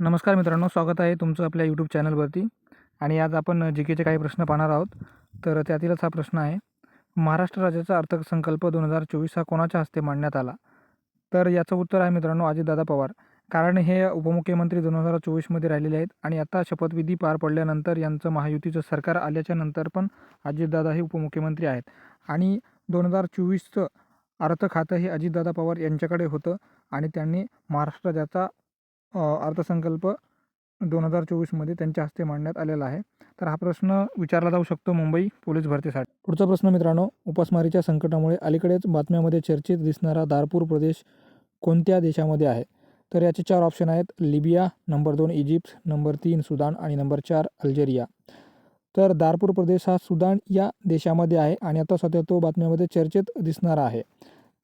नमस्कार मित्रांनो स्वागत आहे तुमचं आपल्या यूट्यूब चॅनलवरती. आणि आज आपण जी केचे काही प्रश्न पाहणार आहोत. तर त्यातीलच हा प्रश्न आहे महाराष्ट्र राज्याचा अर्थसंकल्प दोन हजार चोवीस हा कोणाच्या हस्ते मांडण्यात आला? तर याचं उत्तर आहे मित्रांनो अजितदादा पवार. कारण हे उपमुख्यमंत्री दोन हजार चोवीसमध्ये राहिलेले आहेत आणि आता शपथविधी पार पडल्यानंतर यांचं महायुतीचं सरकार आल्याच्यानंतर पण अजितदादा हे उपमुख्यमंत्री आहेत. आणि दोन हजार चोवीसचं अर्थ खातं हे अजितदादा पवार यांच्याकडे होतं आणि त्यांनी महाराष्ट्र राज्याचा अर्थसंकल्प दोन हजार चोवीसमध्ये त्यांच्या हस्ते मांडण्यात आलेला आहे. तर हा प्रश्न विचारला जाऊ शकतो मुंबई पोलीस भरतीसाठी. पुढचा प्रश्न मित्रांनो उपासमारीच्या संकटामुळे अलीकडेच बातम्यामध्ये चर्चेत दिसणारा दारपूर प्रदेश कोणत्या देशामध्ये आहे? तर याचे चार ऑप्शन आहेत. लिबिया नंबर दोन इजिप्त नंबर तीन सुदान आणि नंबर चार अल्जेरिया. तर दारपूर प्रदेश हा सुदान या देशामध्ये आहे आणि आता सध्या तो बातम्यामध्ये चर्चेत दिसणारा आहे.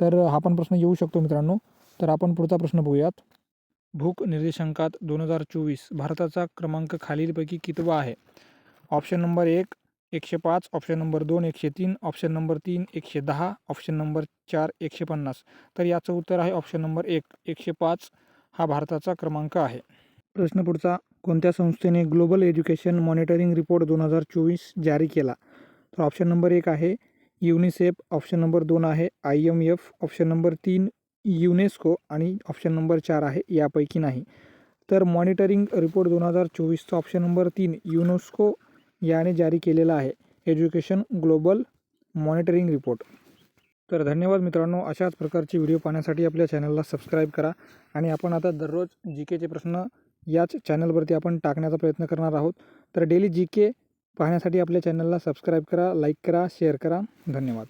तर हा पण प्रश्न येऊ शकतो मित्रांनो. तर आपण पुढचा प्रश्न बघूयात. भूक निर्देशांकात दोन हजार चोवीस भारताचा क्रमांक खालीलपैकी कितवा आहे? ऑप्शन नंबर एक एकशे पाच ऑप्शन नंबर दोन एकशे तीन ऑप्शन नंबर तीन एकशे दहा ऑप्शन नंबर चार एकशे पन्नास. तर याचं उत्तर आहे ऑप्शन नंबर एक एकशे पाच हा भारताचा क्रमांक आहे. प्रश्न पुढचा कोणत्या संस्थेने ग्लोबल एज्युकेशन मॉनिटरिंग रिपोर्ट दोन हजार चोवीस जारी केला? तर ऑप्शन नंबर एक आहे युनिसेफ ऑप्शन नंबर दोन आहे I M F option number तीन युनेस्को आणि ऑप्शन नंबर चार आहे यापैकी नाही. तर मॉनिटरिंग रिपोर्ट दोन हजार चोवीसचा ऑप्शन नंबर तीन युनेस्को याने जारी केलेला आहे. Education global monitoring report. तर धन्यवाद मित्रांनो अशाच प्रकारची व्हिडिओ पाहण्यासाठी आपल्या चॅनलला सबस्क्राईब करा आणि आपण आता दररोज जी केचे प्रश्न याच चॅनलवरती आपण टाकण्याचा प्रयत्न करणार आहोत. तर डेली जी के पाहण्यासाठी आपल्या चॅनलला सबस्क्राईब करा लाईक करा शेअर करा. धन्यवाद.